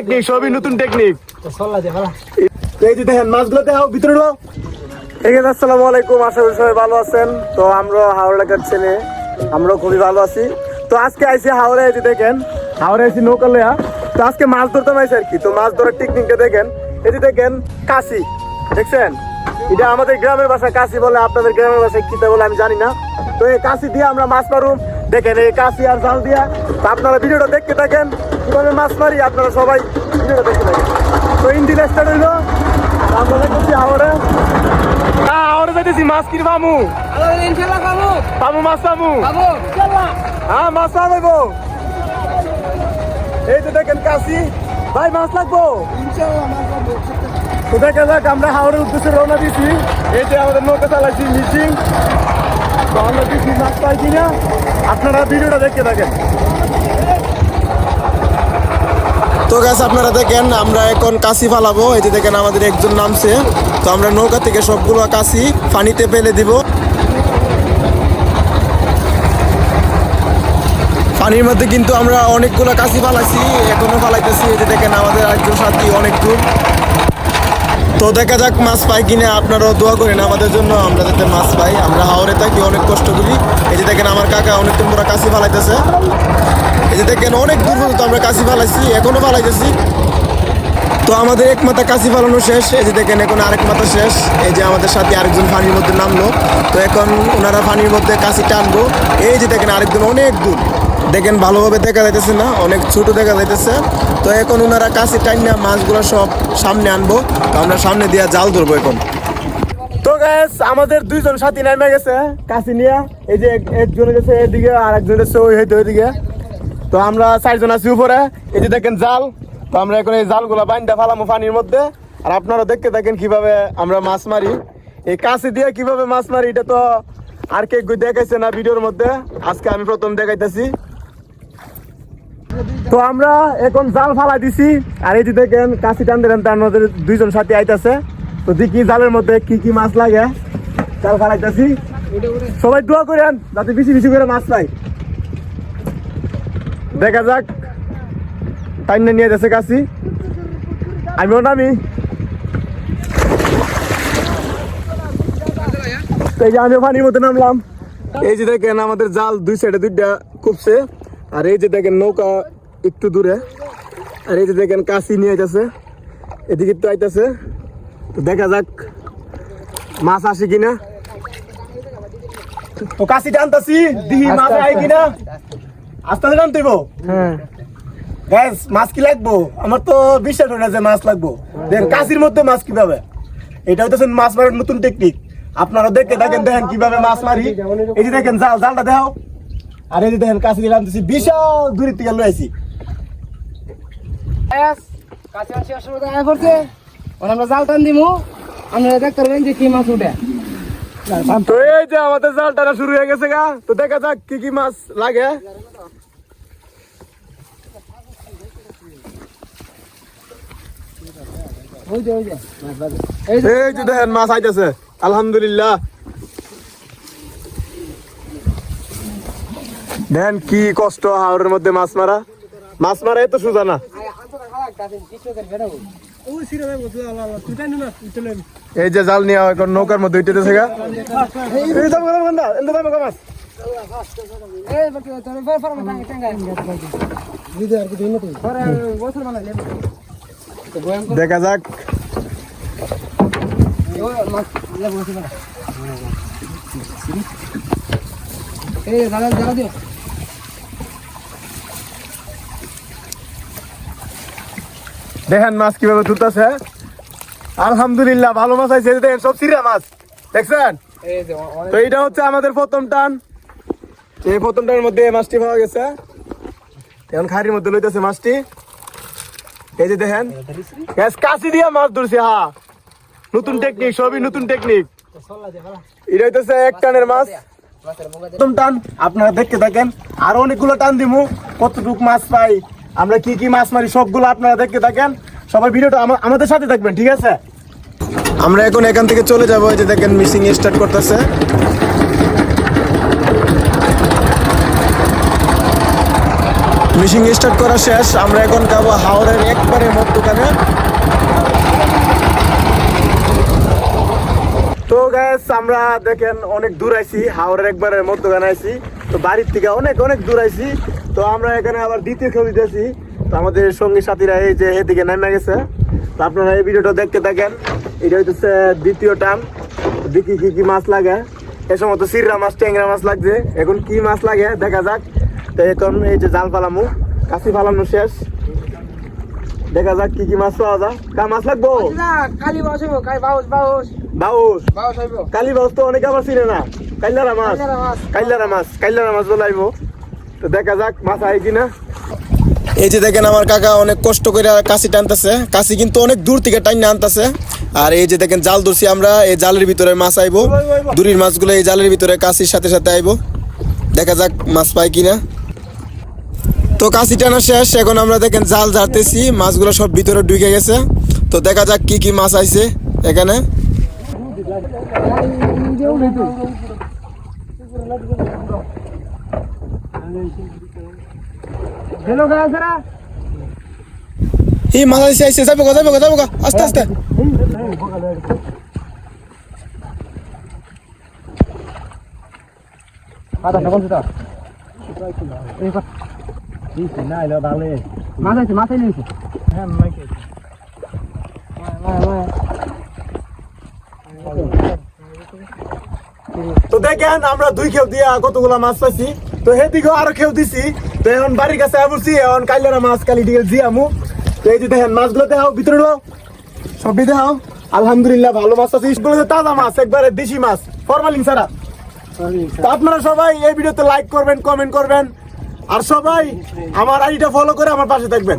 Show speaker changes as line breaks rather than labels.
Technique সবই নতুন technique এই যে দেখেন মাছগুলো দেখাও ভিতরে ঢোকাও। যে আসসালামু আলাইকুম আশা করি সবাই ভালো আছেন। তো আমরা হাওড়া এলাকার ছেলে আমরাও খুবই ভালো আছি। তো আজকে আইসি হাওড়া এই যে দেখেন হাওড়া আইসি নৌকা লয়া তো আজকে মাছ ধরতে আইসি আর কি। তো মাছ ধরার টেকনিকটা দেখেন। এই যে দেখেন কাশি। দেখছেন? এটা আমাদের গ্রামের ভাষা কাশি বলে। আপনাদের গ্রামের ভাষায় কি তা বলে আমি জানি না। তো এই কাশি দিয়ে আমরা মাছ মারুম। দেখেন এই কাশি আর জাল দিয়া। তো আপনারা ভিডিওটা দেখতে থাকেন। কীভাবে মাছ মারি আপনারা সবাই ভিডিওটা দেখতে থাকেন তো ইঞ্জিন স্টার্ট হইল আমরা দেখতেছি হাওড়া। হ্যাঁ হাওড়া যাইতেছি মাছ কিনে পামু পামু মাছ পামু হ্যাঁ মাছ পাবো এই তো দেখেন কাশি ভাই মাছ লাগবো। তো দেখা যাক আমরা হাওড়ার উদ্দেশ্যে রওনা দিছি। এই যে আমাদের নৌকা চালাইছি মিটিং তো আমরা দিচ্ছি মাছ পাই কিনা। আপনারা ভিডিওটা দেখতে থাকেন।
তো গাছ আপনারা দেখেন, আমরা এখন কাশি ফালাবো। এই যে দেখেন আমাদের একজন নামছে। তো আমরা নৌকা থেকে সবগুলো কাশি পানিতে ফেলে দিব। পানির মধ্যে কিন্তু আমরা অনেকগুলো কাশি ফালাইছি, এখনও ফালাইতেছি। এই যে দেখেন আমাদের একজন সাথী অনেক দূর। তো দেখা যাক মাছ পাই কিনা, আপনারাও দোয়া করেন আমাদের জন্য, আমরা যাতে মাছ পাই। আমরা হাওড়ে থাকি, অনেক কষ্ট করি। এই যে দেখেন আমার কাকা অনেক তোমরা কাশি ফালাইতেছে। এই যে দেখেন, অনেক দূর পর্যন্ত আমরা কাশি ফালাইছি, এখনও ফালাইতেছি। তো আমাদের এক মাথা কাশি ফালানো শেষ। এই যে দেখেন, এখন আরেক মাথা শেষ। এই যে আমাদের সাথে আরেকজন পানির মধ্যে নামলো। তো এখন ওনারা পানির মধ্যে কাশি টানবো। এই যে দেখেন, আরেকজন অনেক দূর। দেখেন, ভালোভাবে দেখা যাইতেছে না, অনেক ছোট দেখা যাইতেছে। তো এখন ওনারা কাশি টাইনা মাছগুলো সব সামনে আনব। তো আমরা সামনে দিয়া জাল ধরবো এখন।
তো গ্যাস আমাদের দুইজন সাথী নেমে গেছে, কাশি নিয়ে। এই যে এক- একজন গেছে এদিকে আর একজন ওই হইতে ওইদিকে। তো আমরা চারজন আছি উপরে। এই যে দেখেন জাল, তো আমরা এখন এই জালগুলো বাইন্দা ফালামো পানির মধ্যে। আর আপনারা দেখতে থাকেন কীভাবে আমরা মাছ মারি। এই কাশি দিয়ে কীভাবে মাছ মারি, এটা তো আর কে দেখাইছে না ভিডিওর মধ্যে। আজকে আমি প্রথম দেখাইতেছি। তো আমরা এখন জাল ফালাই দিছি। আর এই যে দেখেন কাশি টান দিলেন তার মধ্যে দুইজন সাথী আইতাছে। তো দেখি জালের মধ্যে কি কি মাছ লাগে। জাল ফালাইতেছি। সবাই দোয়া করেন, যাতে বেশি বেশি করে মাছ পাই দেখা যাক। টাইম নিয়ে যাচ্ছে কাশি আমিও নামি। তো এই যে আমিও পানির মধ্যে নামলাম। এই যে দেখেন আমাদের জাল দুই সাইডে দুইটা কুপছে আর এই যে দেখেন নৌকা একটু দূরে। আর এই যে দেখেন কাশি নিয়ে যাচ্ছে। এদিকে তো আইতাছে। তো দেখা যাক মাছ আসে কিনা। তো কাশি টানতাছি দিহি মাছ আয় কিনা? আস্তে আস্তে টানতেইব
হ্যাঁ।
গ্যাস মাছ কি লাগবো? আমার তো বিশ্বাস হয় না যে মাছ লাগবো। দেখেন কাশির মধ্যে মাছ কীভাবে? এটা হইতেছে মাছ মারার নতুন টেকনিক আপনারা দেখে দেখেন দেখেন কীভাবে মাছ মারি। এই যে দেখেন জাল জালটা দেখাও। আর এই যে দেখেন কাশি দিয়ে টানতেছি বিশাল দূরের থেকে লয়ে
কাছে আসে আয় পড়ছে। আমরা জাল টান দিমু। আপনারা দেখতে পারবেন যে কি মাছ উঠে।
তো এই যে আমাদের জাল টানা শুরু হয়ে গেছে গা। তো দেখা যাক কি কি মাছ লাগে।
এই যে
দেখেন মাছ আইতেছে। আলহামদুলিল্লাহ। দেখেন কি কষ্ট হাওড়ের মধ্যে মাছ মারা। মাছ মারা এত সোজা না। এই যে জাল নিয়ে এখন নৌকার মধ্যে উঠেছে গা। এই দাম দাম গন্ধা এন্দ দাম মাছ
এই বলতে তোর ফর ফর মাথা টাঙ্গা ভিডিও আর কি দিন তুই পরে বছর বানাইলে তো বয়ান কর
দেখা যাক
ওই মাছ লেবু বসে বানা এই জালা জালা দিও
দেখেন মাছ কীভাবে তুলতেছে। আলহামদুলিল্লাহ ভালো মাছ আইছে। দেখেন সব সিরা মাছ। দেখছেন? তো এইটা হচ্ছে আমাদের প্রথম টান। এই প্রথম টানের মধ্যে মাছটি পাওয়া গেছে। এখন খাড়ির মধ্যে লইতেছে মাছটি। এই যে দেখেন। কাশি দিয়া মাছ ধরছে হা। নতুন টেকনিক সবই নতুন টেকনিক এটা হইতেছে এক টানের মাছ। প্রথম টান আপনারা দেখতে থাকেন। আরও অনেকগুলো টান দিমু কতটুক মাছ পাই। আমরা কি কি মাছ মারি সবগুলো আপনারা দেখতে থাকেন। সবাই ভিডিওটা আমা- আমাদের সাথে থাকবেন, ঠিক আছে?
আমরা এখন এখান থেকে চলে যাব যে দেখেন মিসিং স্টার্ট করতেছে। মিশিং স্টার্ট করা শেষ, আমরা এখন যাব হাওড়ের একবারে মধ্যখানে
তো গ্যাস আমরা দেখেন অনেক দূর আইছি, হাওড়ের একবারে মধ্যখানে আইছি। তো বাড়ির থেকে অনেক অনেক দূর আইছি। তো আমরা এখানে আবার দ্বিতীয় খেল দিতেছি। তো আমাদের সঙ্গী সাথীরা এই যে এদিকে নেমে গেছে। তো আপনারা এই ভিডিওটা দেখতে থাকেন। এটা হইতেছে দ্বিতীয় টান। দেখি কি কি মাছ লাগে। এ সময় তো সিররা মাছ ট্যাংরা মাছ লাগছে। এখন কি মাছ লাগে দেখা যাক। তো এখন এই যে জাল পালামু কাশি পালানো শেষ। দেখা যাক কি কি মাছ পাওয়া যায়। কা মাছ লাগবো?
কালি বাউস বাউস। বাউস।
বাউস
বাউস
কালী মাছ তো অনেকে আবার চিনে না। কাইলারা মাছ।
কাইলারা মাছ।
কাইলারা মাছ বলাইবো তো দেখা যাক মাছ আয় কিনা।
এই যে দেখেন আমার কাকা অনেক কষ্ট করে কাশি টানতেছে। কাশি কিন্তু অনেক দূর থেকে টাইনে আনতেছে। আর এই যে দেখেন জাল ধরছি আমরা এই জালের ভিতরে মাছ আইবো। দূরের মাছগুলো এই জালের ভিতরে কাশির সাথে সাথে আইবো। দেখা যাক মাছ পাই কিনা। তো কাশি টানা শেষ এখন আমরা দেখেন জাল ঝাড়তেছি মাছগুলো সব ভিতরে ঢুকে গেছে। তো দেখা যাক কি কি মাছ আইছে এখানে।
হ্যালো গাছরা
এই মাছ আইছে আইছে যাব যাব যাব আস্তে আস্তে।
আদা কোন সেটা এই
না এলো ভালো
মাছ আছে মাছ নিয়েছে
হ্যাঁ মাইকে তো দেখেন আমরা দুই খেউ দিয়ে কতগুলা মাছ পাইছি। তো সেদিকেও আরও খেউ দিছি। তো এখন বাড়ির কাছে আসছি এখন কাইলারা মাছ কালি দিয়ে আমু তো এই যে দেখেন মাছগুলো দেখাও, ভিতরে ঢোকাও সবই দেখাও। আলহামদুলিল্লাহ ভালো মাছ আছে। যে তাজা মাছ, একবারে দেশি মাছ, ফরমালিন ছাড়া। তো আপনারা সবাই এই ভিডিওতে লাইক করবেন কমেন্ট করবেন। আর সবাই আমার আইডিটা ফলো করে আমার পাশে থাকবেন।